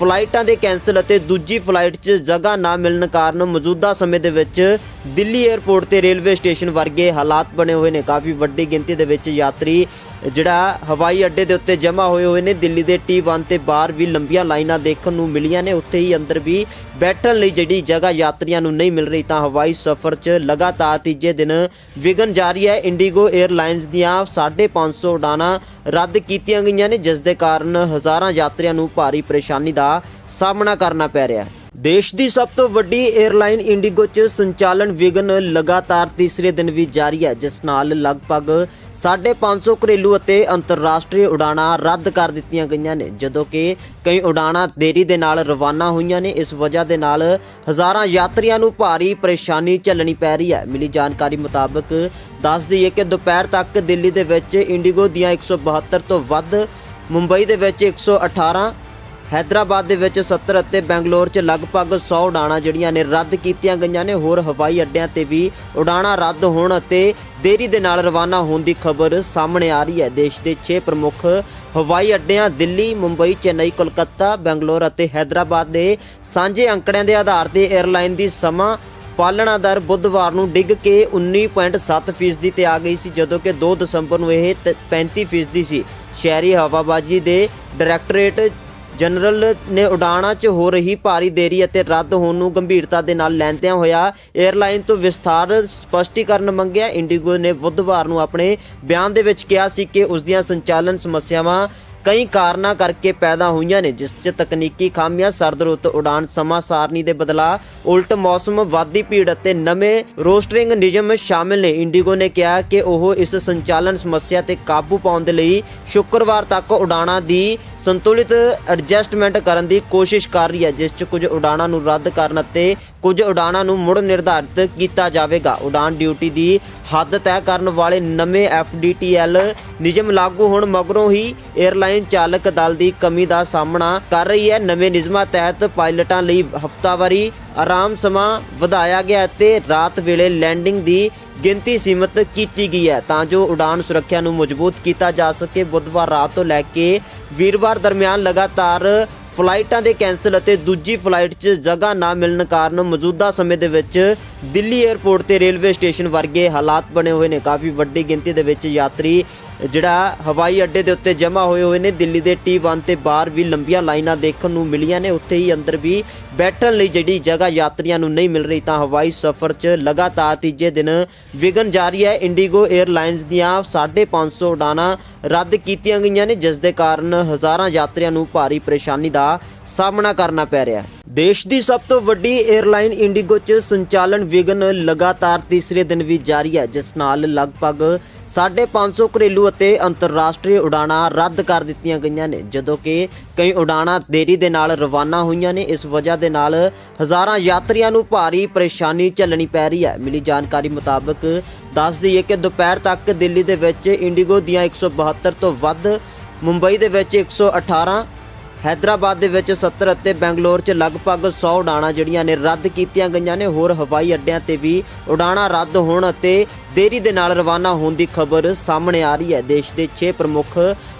ਫਲਾਈਟਾਂ ਦੇ ਕੈਂਸਲ ਅਤੇ ਦੂਜੀ ਫਲਾਈਟ 'ਚ ਜਗ੍ਹਾ ਨਾ ਮਿਲਣ ਕਾਰਨ ਮੌਜੂਦਾ ਸਮੇਂ ਦੇ ਵਿੱਚ ਦਿੱਲੀ 에ਅਰਪੋਰਟ ਤੇ ਰੇਲਵੇ ਸਟੇਸ਼ਨ ਵਰਗੇ ਹਾਲਾਤ ਬਣੇ ਹੋਏ ਨੇ। ਕਾਫੀ ਵੱਡੀ ਗਿਣਤੀ ਦੇ ਵਿੱਚ ਯਾਤਰੀ ਜਿਹੜਾ ਹਵਾਈ ਅੱਡੇ ਦੇ ਉੱਤੇ ਜਮ੍ਹਾਂ ਹੋਏ ਹੋਏ ਨੇ, ਦਿੱਲੀ ਦੇ T1 ਤੇ ਬਾਹਰ ਵੀ ਲੰਬੀਆਂ ਲਾਈਨਾਂ ਦੇਖਣ ਨੂੰ ਮਿਲੀਆਂ ਨੇ। ਉੱਥੇ ਹੀ ਅੰਦਰ ਵੀ ਬੈਠਣ ਲਈ ਜਿਹੜੀ ਜਗ੍ਹਾ ਯਾਤਰੀਆਂ ਨੂੰ ਨਹੀਂ ਮਿਲ ਰਹੀ, ਤਾਂ ਹਵਾਈ ਸਫ਼ਰ 'ਚ ਲਗਾਤਾਰ ਤੀਜੇ ਦਿਨ ਵਿਘਨ ਜਾਰੀ ਹੈ। ਇੰਡੀਗੋ 에ਅਰਲਾਈਨਸ ਦੀਆਂ 550 ਉਡਾਣਾਂ ਰੱਦ ਕੀਤੀਆਂ ਗਈਆਂ ਨੇ, ਜਿਸ ਦੇ ਕਾਰਨ ਹਜ਼ਾਰਾਂ ਯਾਤਰੀਆਂ ਨੂੰ ਭਾਰੀ ਪਰੇਸ਼ਾਨੀ ਦਾ ਸਾਹਮਣਾ ਕਰਨਾ ਪੈ ਰਿਹਾ ਹੈ। ਦੇਸ਼ ਦੀ ਸਭ ਤੋਂ ਵੱਡੀ 에ਅਰਲਾਈਨ ਇੰਡੀਗੋ 'ਚ ਸੰਚਾਲਨ ਵਿਘਨ ਲਗਾਤਾਰ ਤੀਸਰੇ ਦਿਨ ਵੀ ਜਾਰੀ ਹੈ, ਜਿਸ ਨਾਲ ਲਗਭਗ 550 ਘਰੇਲੂ ਅਤੇ ਅੰਤਰਰਾਸ਼ਟਰੀ ਉਡਾਣਾਂ ਰੱਦ ਕਰ ਦਿੱਤੀਆਂ ਗਈਆਂ ਨੇ। ਜਦੋਂ ਕਿ ਕਈ ਉਡਾਣਾਂ ਦੇਰੀ ਦੇ ਨਾਲ ਰਵਾਨਾ ਹੋਈਆਂ ਨੇ, ਇਸ ਵਜ੍ਹਾ ਦੇ ਨਾਲ ਹਜ਼ਾਰਾਂ ਯਾਤਰੀਆਂ ਨੂੰ ਭਾਰੀ ਪਰੇਸ਼ਾਨੀ ਝੱਲਣੀ ਪੈ ਰਹੀ ਹੈ। ਮਿਲੀ ਜਾਣਕਾਰੀ ਮੁਤਾਬਕ ਦੱਸ ਦਈਏ ਕਿ ਦੁਪਹਿਰ ਤੱਕ ਦਿੱਲੀ ਦੇ ਵਿੱਚ ਇੰਡੀਗੋ ਦੀਆਂ 172 ਤੋਂ ਵੱਧ, ਮੁੰਬਈ ਦੇ ਵਿੱਚ 118 ਹੈਦਰਾਬਾਦ ਦੇ ਵਿੱਚ 70 ਅਤੇ ਬੈਂਗਲੌਰ 'ਚ ਲਗਭਗ 100 ਉਡਾਣਾਂ ਜਿਹੜੀਆਂ ਨੇ ਰੱਦ ਕੀਤੀਆਂ ਗਈਆਂ ਨੇ। ਹੋਰ ਹਵਾਈ ਅੱਡਿਆਂ ਤੇ ਵੀ ਉਡਾਣਾਂ ਰੱਦ ਹੋਣ ਅਤੇ ਦੇਰੀ ਦੇ ਨਾਲ ਰਵਾਨਾ ਹੋਣ ਦੀ ਖਬਰ ਸਾਹਮਣੇ ਆ ਰਹੀ ਹੈ। ਦੇਸ਼ ਦੇ 6 ਪ੍ਰਮੁੱਖ ਹਵਾਈ ਅੱਡਿਆਂ ਦਿੱਲੀ, ਮੁੰਬਈ, ਚੇਨਈ, ਕੋਲਕਾਤਾ, ਬੈਂਗਲੌਰ ਅਤੇ ਹੈਦਰਾਬਾਦ ਦੇ ਸਾਂਝੇ ਅੰਕੜਿਆਂ ਦੇ ਆਧਾਰ ਤੇ 에ਅਰਲਾਈਨ ਦੀ ਸਮਾਂ ਪਾਲਣਾ ਦਰ ਬੁੱਧਵਾਰ ਨੂੰ ਡਿੱਗ ਕੇ 19.7% ਫੀਸਦੀ ਤੇ ਆ ਗਈ ਸੀ, ਜਦੋਂ ਕਿ 2 ਦਸੰਬਰ ਨੂੰ ਇਹ ਤ- 35% ਫੀਸਦੀ ਸੀ। ਸ਼ਹਿਰੀ ਹਵਾਬਾਜ਼ੀ ਦੇ ਡਾਇਰੈਕਟੋਰੇਟ ਜਨਰਲ ਨੇ ਉਡਾਣਾਂ 'ਚ ਹੋ ਰਹੀ ਭਾਰੀ ਦੇਰੀ ਅਤੇ ਰੱਦ ਹੋਣ ਨੂੰ ਗੰਭੀਰਤਾ ਦੇ ਨਾਲ ਲੈਂਦਿਆਂ ਹੋਇਆ 에ਅਰਲਾਈਨ ਤੋਂ ਵਿਸਥਾਰ ਸਪਸ਼ਟੀਕਰਨ ਮੰਗਿਆ। ਇੰਡੀਗੋ ਨੇ ਬੁੱਧਵਾਰ ਨੂੰ ਆਪਣੇ ਬਿਆਨ ਦੇ ਵਿੱਚ ਕਿਹਾ ਸੀ ਕਿ ਉਸ ਦੀਆਂ ਸੰਚਾਲਨ ਸਮੱਸਿਆਵਾਂ ਕਈ ਕਾਰਨਾਂ ਕਰਕੇ ਪੈਦਾ ਹੋਈਆਂ ਨੇ, ਜਿਸ 'ਚ ਤਕਨੀਕੀ ਖਾਮੀਆਂ ਸਰਦ ਰੁੱਤ ਉਡਾਨ ਸਮਾਂ ਸਾਰਣੀ ਦੇ ਬਦਲਾਅ, ਉਲਟ ਮੌਸਮ ਵਾਦੀ ਭੀੜ ਅਤੇ ਨਵੇਂ ਰੋਸਟਰਿੰਗ ਨਿਯਮ ਸ਼ਾਮਿਲ ਨੇ। ਇੰਡੀਗੋ ਨੇ ਕਿਹਾ ਕਿ ਉਹ ਇਸ ਸੰਚਾਲਨ ਸਮੱਸਿਆ ਤੇ ਕਾਬੂ ਪਾਉਣ ਦੇ ਲਈ ਸ਼ੁੱਕਰਵਾਰ ਤੱਕ ਉਡਾਣਾਂ ਦੀ ਸੰਤੁਲਿਤ ਐਡਜਸਟਮੈਂਟ ਕਰਨ ਦੀ ਕੋਸ਼ਿਸ਼ ਕਰ ਰਹੀ ਹੈ, ਜਿਸ 'ਚ ਕੁਝ ਉਡਾਣਾਂ ਨੂੰ ਰੱਦ ਕਰਨ ਅਤੇ ਕੁਝ ਉਡਾਣਾਂ ਨੂੰ ਮੁੜ ਨਿਰਧਾਰਿਤ ਕੀਤਾ ਜਾਵੇਗਾ। ਉਡਾਨ ਡਿਊਟੀ ਦੀ ਹੱਦ ਤੈਅ ਕਰਨ ਵਾਲੇ ਨਵੇਂ FDTL ਨਿਯਮ ਲਾਗੂ ਹੋਣ ਮਗਰੋਂ ਹੀ 에ਅਰਲਾਈਨ ਚਾਲਕ ਦਲ ਦੀ ਕਮੀ ਦਾ ਸਾਹਮਣਾ ਕਰ ਰਹੀ ਹੈ। ਨਵੇਂ ਨਿਯਮਾਂ ਤਹਿਤ ਪਾਇਲਟਾਂ ਲਈ ਹਫ਼ਤਾਵਾਰੀ ਆਰਾਮ ਸਮਾਂ ਵਧਾਇਆ ਗਿਆ ਅਤੇ ਰਾਤ ਵੇਲੇ ਲੈਂਡਿੰਗ ਦੀ ਗਿਣਤੀ ਸੀਮਤ ਕੀਤੀ ਗਈ ਹੈ ਤਾਂ ਜੋ ਉਡਾਨ ਸੁਰੱਖਿਆ ਨੂੰ ਮਜ਼ਬੂਤ ਕੀਤਾ ਜਾ ਸਕੇ। ਬੁੱਧਵਾਰ ਰਾਤ ਤੋਂ ਲੈ ਕੇ ਵੀਰਵਾਰ ਦਰਮਿਆਨ ਲਗਾਤਾਰ ਫਲਾਈਟਾਂ ਦੇ ਕੈਂਸਲ ਅਤੇ ਦੂਜੀ ਫਲਾਈਟ 'ਚ ਜਗ੍ਹਾ ਨਾ ਮਿਲਣ ਕਾਰਨ ਮੌਜੂਦਾ ਸਮੇਂ ਦੇ ਵਿੱਚ ਦਿੱਲੀ 에ਅਰਪੋਰਟ ਤੇ ਰੇਲਵੇ ਸਟੇਸ਼ਨ ਵਰਗੇ ਹਾਲਾਤ ਬਣੇ ਹੋਏ ਨੇ। ਕਾਫੀ ਵੱਡੀ ਗਿਣਤੀ ਦੇ ਵਿੱਚ ਯਾਤਰੀ ਜਿਹੜਾ ਹਵਾਈ ਅੱਡੇ ਦੇ ਉੱਤੇ ਜਮ੍ਹਾਂ ਹੋਏ ਹੋਏ ਨੇ, ਦਿੱਲੀ ਦੇ T1 ਤੇ ਬਾਹਰ ਵੀ ਲੰਬੀਆਂ ਲਾਈਨਾਂ ਦੇਖਣ ਨੂੰ ਮਿਲੀਆਂ ਨੇ। ਉੱਥੇ ਹੀ ਅੰਦਰ ਵੀ ਬੈਠਣ ਲਈ ਜਿਹੜੀ ਜਗ੍ਹਾ ਯਾਤਰੀਆਂ ਨੂੰ ਨਹੀਂ ਮਿਲ ਰਹੀ, ਤਾਂ ਹਵਾਈ ਸਫ਼ਰ 'ਚ ਲਗਾਤਾਰ ਤੀਜੇ ਦਿਨ ਵਿਘਨ ਜਾਰੀ ਹੈ। ਇੰਡੀਗੋ 에ਅਰਲਾਈਨਸ ਦੀਆਂ 550 ਉਡਾਨਾਂ ਰੱਦ ਕੀਤੀਆਂ ਗਈਆਂ ਨੇ, ਜਿਸ ਦੇ ਕਾਰਨ ਹਜ਼ਾਰਾਂ ਯਾਤਰੀਆਂ ਨੂੰ ਭਾਰੀ ਪਰੇਸ਼ਾਨੀ ਦਾ ਸਾਹਮਣਾ ਕਰਨਾ ਪੈ ਰਿਹਾ ਹੈ। ਦੇਸ਼ ਦੀ ਸਭ ਤੋਂ ਵੱਡੀ 에ਅਰਲਾਈਨ ਇੰਡੀਗੋ 'ਚ ਸੰਚਾਲਨ ਵਿਘਨ ਲਗਾਤਾਰ ਤੀਸਰੇ ਦਿਨ ਵੀ ਜਾਰੀ ਹੈ, ਜਿਸ ਨਾਲ ਲਗਭਗ 550 ਘਰੇਲੂ ਅਤੇ ਅੰਤਰਰਾਸ਼ਟਰੀ ਉਡਾਣਾਂ ਰੱਦ ਕਰ ਦਿੱਤੀਆਂ ਗਈਆਂ ਨੇ, ਜਦੋਂ ਕਿ ਕਈ ਉਡਾਣਾਂ ਦੇਰੀ ਦੇ ਨਾਲ ਰਵਾਨਾ ਹੋਈਆਂ ਨੇ। ਇਸ ਵਜ੍ਹਾ ਦੇ ਨਾਲ ਹਜ਼ਾਰਾਂ ਯਾਤਰੀਆਂ ਨੂੰ ਭਾਰੀ ਪਰੇਸ਼ਾਨੀ ਝੱਲਣੀ ਪੈ ਰਹੀ ਹੈ। ਮਿਲੀ ਜਾਣਕਾਰੀ ਮੁਤਾਬਕ ਦੱਸ ਦਈਏ ਕਿ ਦੁਪਹਿਰ ਤੱਕ ਦਿੱਲੀ ਦੇ ਵਿੱਚ ਇੰਡੀਗੋ ਦੀਆਂ 172 ਤੋਂ ਵੱਧ, ਮੁੰਬਈ ਦੇ ਵਿੱਚ 118 ਹੈਦਰਾਬਾਦ ਦੇ ਵਿੱਚ 70 ਅਤੇ ਬੈਂਗਲੌਰ 'ਚ ਲਗਭਗ 100 ਉਡਾਣਾਂ ਜਿਹੜੀਆਂ ਨੇ ਰੱਦ ਕੀਤੀਆਂ ਗਈਆਂ ਨੇ। ਹੋਰ ਹਵਾਈ ਅੱਡਿਆਂ ਤੇ ਵੀ ਉਡਾਣਾਂ ਰੱਦ ਹੋਣ ਅਤੇ ਦੇਰੀ ਦੇ ਨਾਲ ਰਵਾਨਾ ਹੋਣ ਦੀ ਖਬਰ ਸਾਹਮਣੇ ਆ ਰਹੀ ਹੈ। ਦੇਸ਼ ਦੇ 6 ਪ੍ਰਮੁੱਖ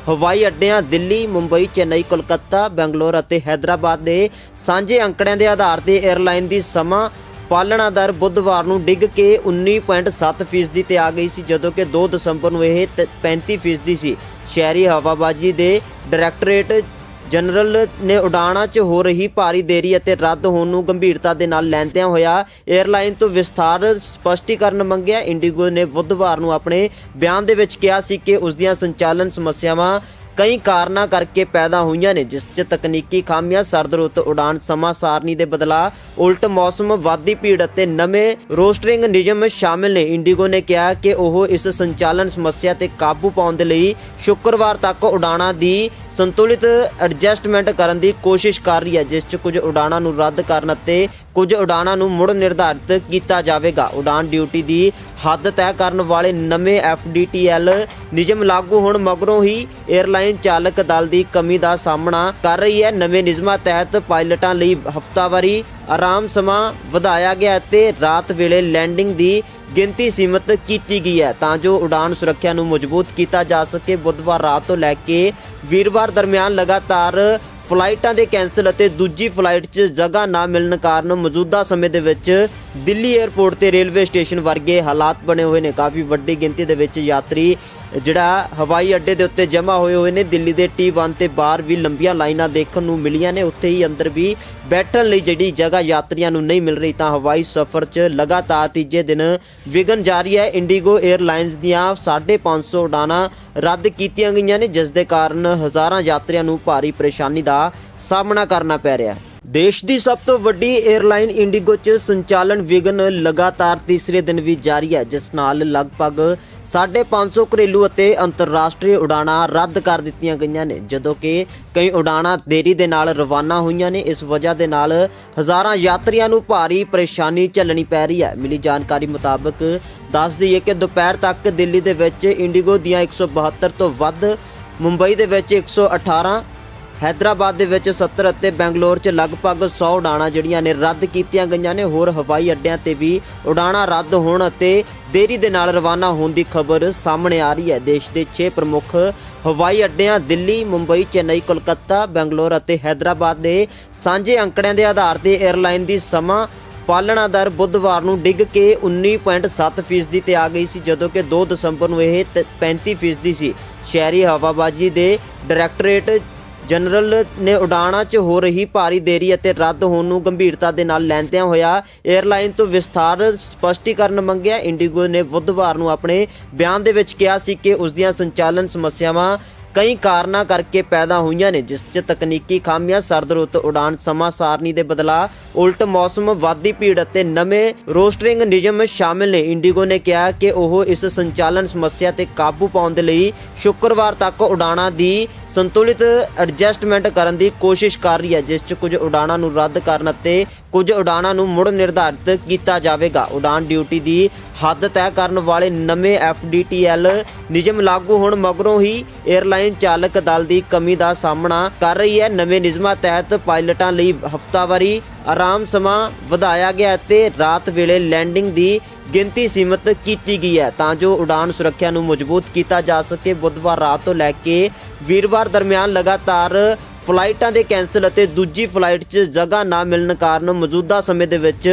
ਹਵਾਈ ਅੱਡਿਆਂ ਦਿੱਲੀ, ਮੁੰਬਈ, ਚੇਨਈ, ਕੋਲਕਾਤਾ, ਬੈਂਗਲੌਰ ਅਤੇ ਹੈਦਰਾਬਾਦ ਦੇ ਸਾਂਝੇ ਅੰਕੜਿਆਂ ਦੇ ਆਧਾਰ ਤੇ 에ਅਰਲਾਈਨ ਦੀ ਸਮਾਂ ਪਾਲਣਾ ਦਰ ਬੁੱਧਵਾਰ ਨੂੰ ਡਿੱਗ ਕੇ 19.7% ਫੀਸਦੀ ਤੇ ਆ ਗਈ ਸੀ, ਜਦੋਂ ਕਿ 2 ਦਸੰਬਰ ਨੂੰ ਇਹ ਤ- 35% ਫੀਸਦੀ ਸੀ। ਸ਼ਹਿਰੀ ਹਵਾਬਾਜ਼ੀ ਦੇ ਡਾਇਰੈਕਟੋਰੇਟ ਜਨਰਲ ਨੇ ਉਡਾਣਾਂ 'ਚ ਹੋ ਰਹੀ ਭਾਰੀ ਦੇਰੀ ਅਤੇ ਰੱਦ ਹੋਣ ਨੂੰ ਗੰਭੀਰਤਾ ਦੇ ਨਾਲ ਲੈਂਦਿਆਂ ਹੋਇਆ 에ਅਰਲਾਈਨ ਤੋਂ ਵਿਸਥਾਰ ਸਪਸ਼ਟੀਕਰਨ ਮੰਗਿਆ। ਇੰਡੀਗੋ ਨੇ ਬੁੱਧਵਾਰ ਨੂੰ ਆਪਣੇ ਬਿਆਨ ਦੇ ਵਿੱਚ ਕਿਹਾ ਸੀ ਕਿ ਉਸ ਦੀਆਂ ਸੰਚਾਲਨ ਸਮੱਸਿਆਵਾਂ ਕਈ ਕਾਰਨਾਂ ਕਰਕੇ ਪੈਦਾ ਹੋਈਆਂ ਨੇ, ਜਿਸ 'ਚ ਤਕਨੀਕੀ ਖਾਮੀਆਂ ਸਰਦ ਰੁੱਤ ਉਡਾਨ ਸਮਾਂ ਸਾਰਣੀ ਦੇ ਬਦਲਾਅ, ਉਲਟ ਮੌਸਮ ਵਾਦੀ ਭੀੜ ਅਤੇ ਨਵੇਂ ਰੋਸਟਰਿੰਗ ਨਿਯਮ ਸ਼ਾਮਿਲ ਨੇ। ਇੰਡੀਗੋ ਨੇ ਕਿਹਾ ਕਿ ਉਹ ਇਸ ਸੰਚਾਲਨ ਸਮੱਸਿਆ ਤੇ ਕਾਬੂ ਪਾਉਣ ਦੇ ਲਈ ਸ਼ੁੱਕਰਵਾਰ ਤੱਕ ਉਡਾਣਾਂ ਦੀ ਸੰਤੁਲਿਤ ਐਡਜਸਟਮੈਂਟ ਕਰਨ ਦੀ ਕੋਸ਼ਿਸ਼ ਕਰ ਰਹੀ ਹੈ, ਜਿਸ 'ਚ ਕੁਝ ਉਡਾਣਾਂ ਨੂੰ ਰੱਦ ਕਰਨ ਅਤੇ ਕੁਝ ਉਡਾਣਾਂ ਨੂੰ ਮੁੜ ਨਿਰਧਾਰਿਤ ਕੀਤਾ ਜਾਵੇਗਾ। ਉਡਾਨ ਡਿਊਟੀ ਦੀ ਹੱਦ ਤੈਅ ਕਰਨ ਵਾਲੇ ਨਵੇਂ FDTL ਨਿਯਮ ਲਾਗੂ ਹੋਣ ਮਗਰੋਂ ਹੀ 에ਅਰਲਾਈਨ ਚਾਲਕ ਦਲ ਦੀ ਕਮੀ ਦਾ ਸਾਹਮਣਾ ਕਰ ਰਹੀ ਹੈ। ਨਵੇਂ ਨਿਯਮਾਂ ਤਹਿਤ ਪਾਇਲਟਾਂ ਲਈ ਹਫ਼ਤਾਵਾਰੀ ਆਰਾਮ ਸਮਾਂ ਵਧਾਇਆ ਗਿਆ ਅਤੇ ਰਾਤ ਵੇਲੇ ਲੈਂਡਿੰਗ ਦੀ ਗਿਣਤੀ ਸੀਮਤ ਕੀਤੀ ਗਈ ਹੈ ਤਾਂ ਜੋ ਉਡਾਨ ਸੁਰੱਖਿਆ ਨੂੰ ਮਜ਼ਬੂਤ ਕੀਤਾ ਜਾ ਸਕੇ। ਬੁੱਧਵਾਰ ਰਾਤ ਤੋਂ ਲੈ ਕੇ ਵੀਰਵਾਰ ਦਰਮਿਆਨ ਲਗਾਤਾਰ ਫਲਾਈਟਾਂ ਦੇ ਕੈਂਸਲ ਅਤੇ ਦੂਜੀ ਫਲਾਈਟ 'ਚ ਜਗ੍ਹਾ ਨਾ ਮਿਲਣ ਕਾਰਨ ਮੌਜੂਦਾ ਸਮੇਂ ਦੇ ਵਿੱਚ ਦਿੱਲੀ 에ਅਰਪੋਰਟ ਤੇ ਰੇਲਵੇ ਸਟੇਸ਼ਨ ਵਰਗੇ ਹਾਲਾਤ ਬਣੇ ਹੋਏ ਨੇ। ਕਾਫੀ ਵੱਡੀ ਗਿਣਤੀ ਦੇ ਵਿੱਚ ਯਾਤਰੀ ਜਿਹੜਾ ਹਵਾਈ ਅੱਡੇ ਦੇ ਉੱਤੇ ਜਮ੍ਹਾਂ ਹੋਏ ਹੋਏ ਨੇ, ਦਿੱਲੀ ਦੇ T1 ਤੇ ਬਾਹਰ ਵੀ ਲੰਬੀਆਂ ਲਾਈਨਾਂ ਦੇਖਣ ਨੂੰ ਮਿਲੀਆਂ ਨੇ। ਉੱਥੇ ਹੀ ਅੰਦਰ ਵੀ ਬੈਠਣ ਲਈ ਜਿਹੜੀ ਜਗ੍ਹਾ ਯਾਤਰੀਆਂ ਨੂੰ ਨਹੀਂ ਮਿਲ ਰਹੀ, ਤਾਂ ਹਵਾਈ ਸਫ਼ਰ 'ਚ ਲਗਾਤਾਰ ਤੀਜੇ ਦਿਨ ਵਿਘਨ ਜਾਰੀ ਹੈ। ਇੰਡੀਗੋ 에ਅਰਲਾਈਨਸ ਦੀਆਂ 550 ਉਡਾਨਾਂ ਰੱਦ ਕੀਤੀਆਂ ਗਈਆਂ ਨੇ, ਜਿਸ ਦੇ ਕਾਰਨ ਹਜ਼ਾਰਾਂ ਯਾਤਰੀਆਂ ਨੂੰ ਭਾਰੀ ਪਰੇਸ਼ਾਨੀ ਦਾ ਸਾਹਮਣਾ ਕਰਨਾ ਪੈ ਰਿਹਾ ਹੈ। ਦੇਸ਼ ਦੀ ਸਭ ਤੋਂ ਵੱਡੀ 에ਅਰਲਾਈਨ ਇੰਡੀਗੋ 'ਚ ਸੰਚਾਲਨ ਵਿਘਨ ਲਗਾਤਾਰ ਤੀਸਰੇ ਦਿਨ ਵੀ ਜਾਰੀ ਹੈ, ਜਿਸ ਨਾਲ ਲਗਭਗ 550 ਘਰੇਲੂ ਅਤੇ ਅੰਤਰਰਾਸ਼ਟਰੀ ਉਡਾਣਾਂ ਰੱਦ ਕਰ ਦਿੱਤੀਆਂ ਗਈਆਂ ਨੇ। ਜਦੋਂ ਕਿ ਕਈ ਉਡਾਣਾਂ ਦੇਰੀ ਦੇ ਨਾਲ ਰਵਾਨਾ ਹੋਈਆਂ ਨੇ, ਇਸ ਵਜ੍ਹਾ ਦੇ ਨਾਲ ਹਜ਼ਾਰਾਂ ਯਾਤਰੀਆਂ ਨੂੰ ਭਾਰੀ ਪਰੇਸ਼ਾਨੀ ਝੱਲਣੀ ਪੈ ਰਹੀ ਹੈ। ਮਿਲੀ ਜਾਣਕਾਰੀ ਮੁਤਾਬਕ ਦੱਸ ਦਈਏ ਕਿ ਦੁਪਹਿਰ ਤੱਕ ਦਿੱਲੀ ਦੇ ਵਿੱਚ ਇੰਡੀਗੋ ਦੀਆਂ 172 ਤੋਂ ਵੱਧ, ਮੁੰਬਈ ਦੇ ਵਿੱਚ 118 ਹੈਦਰਾਬਾਦ ਦੇ ਵਿੱਚ 70 ਅਤੇ ਬੈਂਗਲੌਰ 'ਚ ਲਗਭਗ 100 ਉਡਾਣਾਂ ਜਿਹੜੀਆਂ ਨੇ ਰੱਦ ਕੀਤੀਆਂ ਗਈਆਂ ਨੇ। ਹੋਰ ਹਵਾਈ ਅੱਡਿਆਂ ਤੇ ਵੀ ਉਡਾਣਾਂ ਰੱਦ ਹੋਣ ਅਤੇ ਦੇਰੀ ਦੇ ਨਾਲ ਰਵਾਨਾ ਹੋਣ ਦੀ ਖਬਰ ਸਾਹਮਣੇ ਆ ਰਹੀ ਹੈ। ਦੇਸ਼ ਦੇ 6 ਪ੍ਰਮੁੱਖ ਹਵਾਈ ਅੱਡਿਆਂ ਦਿੱਲੀ, ਮੁੰਬਈ, ਚੇਨਈ, ਕੋਲਕਾਤਾ, ਬੈਂਗਲੌਰ ਅਤੇ ਹੈਦਰਾਬਾਦ ਦੇ ਸਾਂਝੇ ਅੰਕੜਿਆਂ ਦੇ ਆਧਾਰ ਤੇ 에ਅਰਲਾਈਨ ਦੀ ਸਮਾਂ ਪਾਲਣਾ ਦਰ ਬੁੱਧਵਾਰ ਨੂੰ ਡਿੱਗ ਕੇ 19.7% ਫੀਸਦੀ ਤੇ ਆ ਗਈ ਸੀ, ਜਦੋਂ ਕਿ 2 ਦਸੰਬਰ ਨੂੰ ਇਹ ਤ- 35% ਫੀਸਦੀ ਸੀ। ਸ਼ਹਿਰੀ ਹਵਾਬਾਜ਼ੀ ਦੇ ਡਾਇਰੈਕਟੋਰੇਟ ਜਨਰਲ ਨੇ ਉਡਾਣਾਂ 'ਚ ਹੋ ਰਹੀ ਭਾਰੀ ਦੇਰੀ ਅਤੇ ਰੱਦ ਹੋਣ ਨੂੰ ਗੰਭੀਰਤਾ ਦੇ ਨਾਲ ਲੈਂਦਿਆਂ ਹੋਇਆ 에ਅਰਲਾਈਨ ਤੋਂ ਵਿਸਥਾਰ ਸਪਸ਼ਟੀਕਰਨ ਮੰਗਿਆ। ਇੰਡੀਗੋ ਨੇ ਬੁੱਧਵਾਰ ਨੂੰ ਆਪਣੇ ਬਿਆਨ ਦੇ ਵਿੱਚ ਕਿਹਾ ਸੀ ਕਿ ਉਸ ਦੀਆਂ ਸੰਚਾਲਨ ਸਮੱਸਿਆਵਾਂ ਕਈ ਕਾਰਨਾਂ ਕਰਕੇ ਪੈਦਾ ਹੋਈਆਂ ਨੇ, ਜਿਸ 'ਚ ਤਕਨੀਕੀ ਖਾਮੀਆਂ, ਸਰਦ ਰੁੱਤ ਉਡਾਨ ਸਮਾਂ ਸਾਰਣੀ ਦੇ ਬਦਲਾਅ, ਉਲਟ ਮੌਸਮ, ਵਾਧੀ ਭੀੜ ਅਤੇ ਨਵੇਂ ਰੋਸਟਰਿੰਗ ਨਿਯਮ ਸ਼ਾਮਿਲ ਨੇ। ਇੰਡੀਗੋ ਨੇ ਕਿਹਾ ਕਿ ਉਹ ਇਸ ਸੰਚਾਲਨ ਸਮੱਸਿਆ ਤੇ ਕਾਬੂ ਪਾਉਣ ਦੇ ਲਈ ਸ਼ੁੱਕਰਵਾਰ ਤੱਕ ਉਡਾਣਾਂ ਦੀ ਸੰਤੁਲਿਤ ਐਡਜਸਟਮੈਂਟ ਕਰਨ ਦੀ ਕੋਸ਼ਿਸ਼ ਕਰ ਰਹੀ ਹੈ, ਜਿਸ 'ਚ ਕੁਝ ਉਡਾਣਾਂ ਨੂੰ ਰੱਦ ਕਰਨ ਅਤੇ ਕੁਝ ਉਡਾਣਾਂ ਨੂੰ ਮੁੜ ਨਿਰਧਾਰਿਤ ਕੀਤਾ ਜਾਵੇਗਾ। ਉਡਾਨ ਡਿਊਟੀ ਦੀ ਹੱਦ ਤੈਅ ਕਰਨ ਵਾਲੇ ਨਵੇਂ FDTL ਨਿਯਮ ਲਾਗੂ ਹੋਣ ਮਗਰੋਂ ਹੀ 에ਅਰਲਾਈਨ ਚਾਲਕ ਦਲ ਦੀ ਕਮੀ ਦਾ ਸਾਹਮਣਾ ਕਰ ਰਹੀ ਹੈ। ਨਵੇਂ ਨਿਯਮਾਂ ਤਹਿਤ ਪਾਇਲਟਾਂ ਲਈ ਹਫ਼ਤਾਵਾਰੀ ਆਰਾਮ ਸਮਾਂ ਵਧਾਇਆ ਗਿਆ ਅਤੇ ਰਾਤ ਵੇਲੇ ਲੈਂਡਿੰਗ ਦੀ ਗਿਣਤੀ ਸੀਮਤ ਕੀਤੀ ਗਈ ਹੈ। ਤਾਂ ਜੋ ਉਡਾਨ ਸੁਰੱਖਿਆ ਨੂੰ ਮਜ਼ਬੂਤ ਕੀਤਾ ਜਾ ਸਕੇ, ਬੁੱਧਵਾਰ ਰਾਤ ਤੋਂ ਲੈ ਕੇ ਵੀਰਵਾਰ ਦਰਮਿਆਨ ਲਗਾਤਾਰ ਫਲਾਈਟਾਂ ਦੇ ਕੈਂਸਲ ਅਤੇ ਦੂਜੀ ਫਲਾਈਟ 'ਚ ਜਗ੍ਹਾ ਨਾ ਮਿਲਣ ਕਾਰਨ ਮੌਜੂਦਾ ਸਮੇਂ ਦੇ ਵਿੱਚ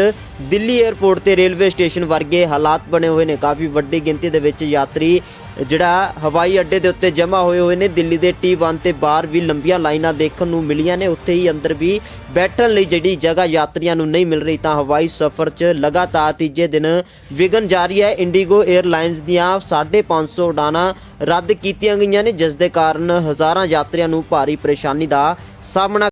ਦਿੱਲੀ 에ਅਰਪੋਰਟ ਤੇ ਰੇਲਵੇ ਸਟੇਸ਼ਨ ਵਰਗੇ ਹਾਲਾਤ ਬਣੇ ਹੋਏ ਨੇ। ਕਾਫੀ ਵੱਡੀ ਗਿਣਤੀ ਦੇ ਵਿੱਚ ਯਾਤਰੀ ਜਿਹੜਾ ਹਵਾਈ ਅੱਡੇ ਦੇ ਉੱਤੇ ਜਮ੍ਹਾਂ ਹੋਏ ਹੋਏ ਨੇ, ਦਿੱਲੀ ਦੇ T1 ਤੇ ਬਾਹਰ ਵੀ ਲੰਬੀਆਂ ਲਾਈਨਾਂ ਦੇਖਣ ਨੂੰ ਮਿਲੀਆਂ ਨੇ। ਉੱਥੇ ਹੀ ਅੰਦਰ ਵੀ ਬੈਠਣ ਲਈ ਜਿਹੜੀ ਜਗ੍ਹਾ ਯਾਤਰੀਆਂ ਨੂੰ ਨਹੀਂ ਮਿਲ ਰਹੀ, ਤਾਂ ਹਵਾਈ ਸਫ਼ਰ 'ਚ ਲਗਾਤਾਰ ਤੀਜੇ ਦਿਨ ਵਿਘਨ ਜਾਰੀ ਹੈ। ਇੰਡੀਗੋ 에ਅਰਲਾਈਨਸ ਦੀਆਂ 550 ਉਡਾਨਾਂ ਰੱਦ ਕੀਤੀਆਂ ਗਈਆਂ ਨੇ, ਜਿਸ ਦੇ ਕਾਰਨ ਹਜ਼ਾਰਾਂ ਯਾਤਰੀਆਂ ਨੂੰ ਭਾਰੀ ਪਰੇਸ਼ਾਨੀ ਦਾ ਸਾਹਮਣਾ